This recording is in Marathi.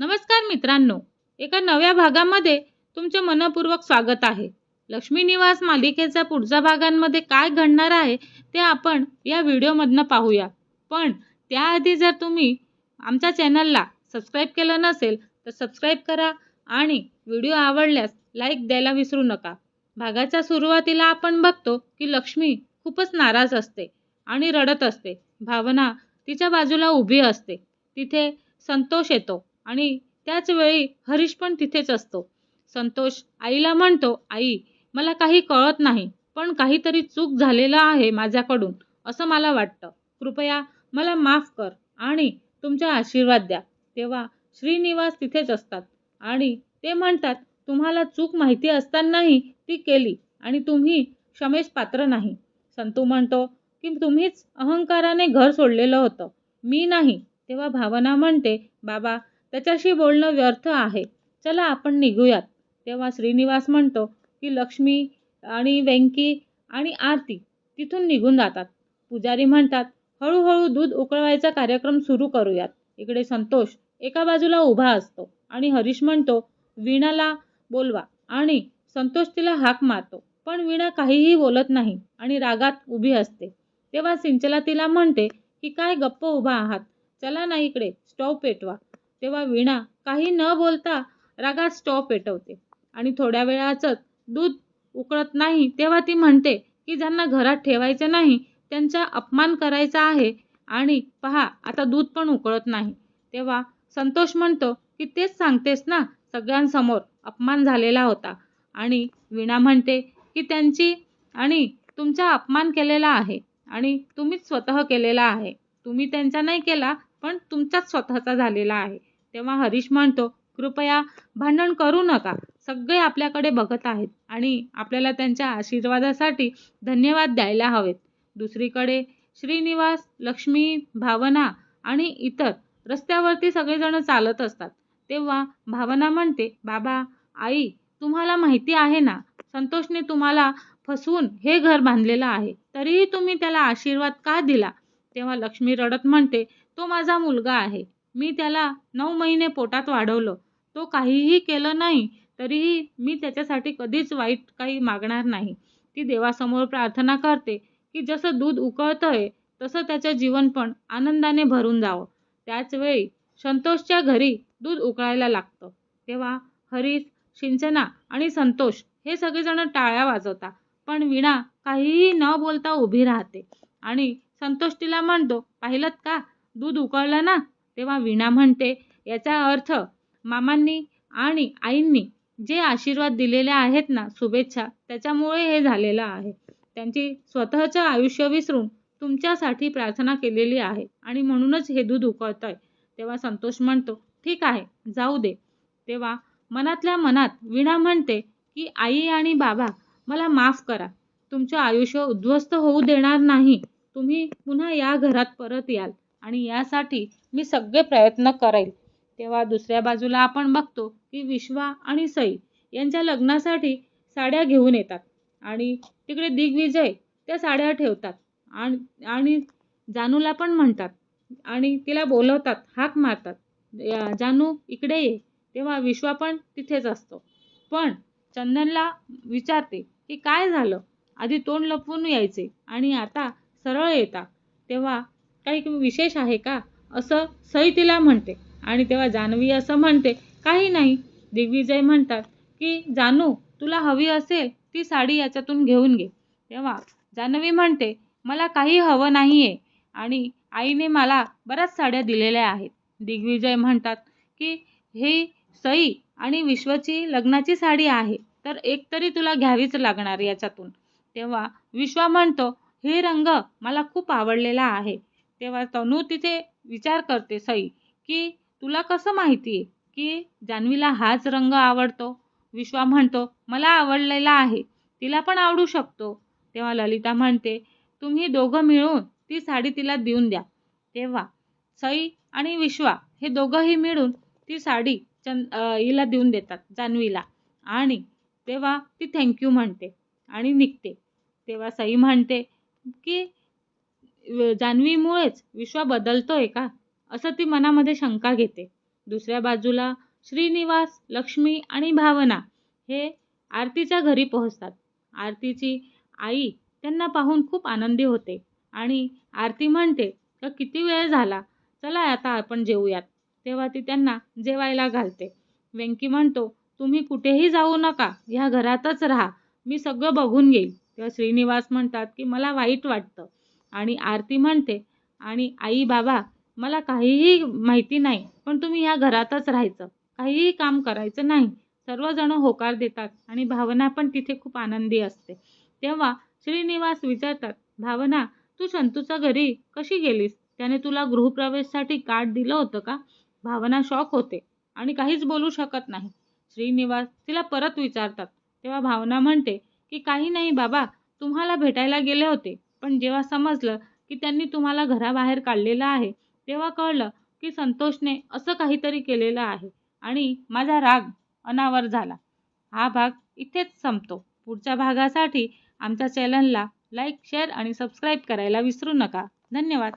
नमस्कार मित्रांनो एका नव्या भागामध्ये तुमचे मनपूर्वक स्वागत आहे. लक्ष्मी निवास मालिकेचा पुढच्या भागांमध्ये काय घडणार आहे ते आपण या व्हिडिओमधनं पाहूया. पण त्याआधी जर तुम्ही आमच्या चॅनलला सबस्क्राईब केलं नसेल तर सबस्क्राईब करा आणि व्हिडिओ आवडल्यास लाईक द्यायला विसरू नका. भागाच्या सुरुवातीला आपण बघतो की लक्ष्मी खूपच नाराज असते आणि रडत असते. भावना तिच्या बाजूला उभी असते. तिथे संतोष येतो. आणि त्याचवेळी हरीश पण तिथेच असतो. संतोष आईला म्हणतो आई मला काही कळत नाही पण काहीतरी चूक झालेलं आहे माझ्याकडून असं मला वाटतं. कृपया मला माफ कर आणि तुमचा आशीर्वाद द्या. तेव्हा श्रीनिवास तिथेच असतात आणि ते म्हणतात तुम्हाला चूक माहिती असतानाही ती केली आणि तुम्ही क्षमेस पात्र नाही. संतू म्हणतो की तुम्हीच अहंकाराने घर सोडलेलं होतं. मी नाही. तेव्हा भावना म्हणते बाबा त्याच्याशी बोलणं व्यर्थ आहे. चला आपण निघूयात. तेव्हा श्रीनिवास म्हणतो की लक्ष्मी आणि वेंकी आणि आरती तिथून निघून जातात. पुजारी म्हणतात हळूहळू दूध उकळवायचा कार्यक्रम सुरू करूयात. इकडे संतोष एका बाजूला उभा असतो आणि हरीश म्हणतो वीणाला बोलवा. आणि संतोष तिला हाक मारतो पण वीणा काहीही बोलत नाही आणि रागात उभी असते. तेव्हा सिंचला तिला म्हणते की काय गप्प उभा आहात? चला ना इकडे स्टॉव पेटवा. तेव्हा वीणा काही न बोलता रागात स्टॉव पेटवते. आणि थोड्या वेळाचंच दूध उकळत नाही तेव्हा ती म्हणते की ज्यांना घरात ठेवायचं नाही त्यांचा अपमान करायचा आहे आणि पहा आता दूध पण उकळत नाही. तेव्हा संतोष म्हणतो की तेच सांगतेस ना सगळ्यांसमोर अपमान झालेला होता. आणि वीणा म्हणते की त्यांची आणि तुमचा अपमान केलेला आहे आणि तुम्हीच स्वतः केलेला आहे. तुम्ही त्यांचा नाही केला पण तुमचाच स्वतःचा झालेला आहे. तेव्हा हरीश म्हणतो कृपया भांडण करू नका. सगळे आपल्याकडे बघत आहेत आणि आपल्याला त्यांच्या आशीर्वादासाठी धन्यवाद द्यायला हवेत. दुसरीकडे श्रीनिवास लक्ष्मी भावना आणि इतर रस्त्यावरती सगळेजण चालत असतात. तेव्हा भावना म्हणते बाबा आई तुम्हाला माहिती आहे ना संतोषने तुम्हाला फसवून हे घर बांधलेलं आहे. तरीही तुम्ही त्याला आशीर्वाद का दिला? तेव्हा लक्ष्मी रडत म्हणते तो माझा मुलगा आहे. मी त्याला नऊ महिने पोटात वाढवलं. तो काहीही केलं नाही तरीही मी त्याच्यासाठी कधीच वाईट काही मागणार नाही. ती देवासमोर प्रार्थना करते की जसं दूध उकळतंय तसं त्याचं जीवन पण आनंदाने भरून जावं. त्याचवेळी संतोषच्या घरी दूध उकळायला लागतं. तेव्हा हरीश सिंचना आणि संतोष हे सगळेजण टाळ्या वाजवतात. पण वीणा काहीही न बोलता उभी राहते. आणि संतोष तिला म्हणतो पाहिलं का? दूध उकळलं ना? तेव्हा वीणा म्हणते याचा अर्थ मामांनी आणि आईंनी जे आशीर्वाद दिलेले आहेत ना शुभेच्छा त्याच्यामुळे हे झालेलं आहे. त्यांची स्वतःचं आयुष्य विसरून तुमच्यासाठी प्रार्थना केलेली आहे आणि म्हणूनच हे दूध उकळत आहे तेव्हा संतोष म्हणतो ठीक आहे जाऊ दे. तेव्हा मनातल्या मनात वीणा म्हणते की आई आणि बाबा मला माफ करा. तुमचं आयुष्य उद्ध्वस्त होऊ देणार नाही. तुम्ही पुन्हा या घरात परत याल. आणि यासाठी मी सगळे प्रयत्न करेल. तेव्हा दुसऱ्या बाजूला आपण बघतो की विश्वा आणि सई यांच्या लग्नासाठी साड्या घेऊन येतात आणि तिकडे दिग्विजय त्या साड्या ठेवतात आणि आणि जानूला पण म्हणतात आणि तिला बोलवतात हाक मारतात जानू इकडे ये. तेव्हा विश्वा पण तिथेच असतो. पण चंदनला विचारते की काय झालं? आधी तोंड लपवून यायचे आणि आता सरळ येता तेव्हा काही विशेष आहे का? असं सई तिला म्हणते. आणि तेव्हा जान्हवी असं म्हणते काही नाही. दिग्विजय म्हणतात की जानू तुला हवी असेल ती साडी याच्यातून घेऊन घे. तेव्हा जान्हवी म्हणते मला काही हवं नाही आहे आणि आईने मला बऱ्याच साड्या दिलेल्या आहेत. दिग्विजय म्हणतात की ही सई आणि विश्वची लग्नाची साडी आहे तर एक तरी तुला घ्यावीच लागणार याच्यातून. तेव्हा विश्वा म्हणतो हे रंग मला खूप आवडलेला आहे. तेव्हा तनू तिथे विचार करते सई की तुला कसं माहिती आहे की जान्हवीला हाच रंग आवडतो? विश्वा म्हणतो मला आवडलेला आहे तिला पण आवडू शकतो. तेव्हा ललिता म्हणते तुम्ही दोघं मिळून ती साडी तिला देऊन द्या. तेव्हा सई आणि विश्वा हे दोघंही मिळून ती साडी चंद हिला देऊन देतात जान्हवीला. आणि तेव्हा ती थँक्यू म्हणते आणि निघते. तेव्हा सई म्हणते की जान्हवीमुळेच बदलतो बदलतोय का? असं ती मनामध्ये शंका घेते. दुसऱ्या बाजूला श्रीनिवास लक्ष्मी आणि भावना हे आरतीच्या घरी पोहोचतात. आरतीची आई त्यांना पाहून खूप आनंदी होते आणि आरती म्हणते का किती वेळ झाला? चला आता आपण जेवूयात तेव्हा ती त्यांना जेवायला घालते. व्यंकी म्हणतो तुम्ही कुठेही जाऊ नका ह्या घरातच राहा. मी सगळं बघून घेईल. तेव्हा श्रीनिवास म्हणतात की मला वाईट वाटतं. आणि आरती म्हणते आणि आई बाबा मला काहीही माहिती नाही पण तुम्ही ह्या घरातच राहायचं. काहीही काम करायचं नाही. सर्वजण होकार देतात आणि भावना पण तिथे खूप आनंदी असते. तेव्हा श्रीनिवास विचारतात भावना तू शंतूच्या घरी कशी गेलीस? त्याने तुला गृहप्रवेशसाठी कार्ड दिलं होतं का? भावना शॉक होते आणि काहीच बोलू शकत नाही. श्रीनिवास तिला परत विचारतात. तेव्हा भावना म्हणते की काही नाही बाबा तुम्हाला भेटायला गेले होते. पण जेव्हा समजलं की त्यांनी तुम्हाला घराबाहेर काढलेलं आहे तेव्हा कळलं की संतोषने असं काहीतरी केलेलं आहे आणि माझा राग अनावर झाला. हा भाग इथेच संपतो. पुढच्या भागासाठी आमच्या चॅनलला लाईक शेअर आणि सबस्क्राईब करायला विसरू नका. धन्यवाद.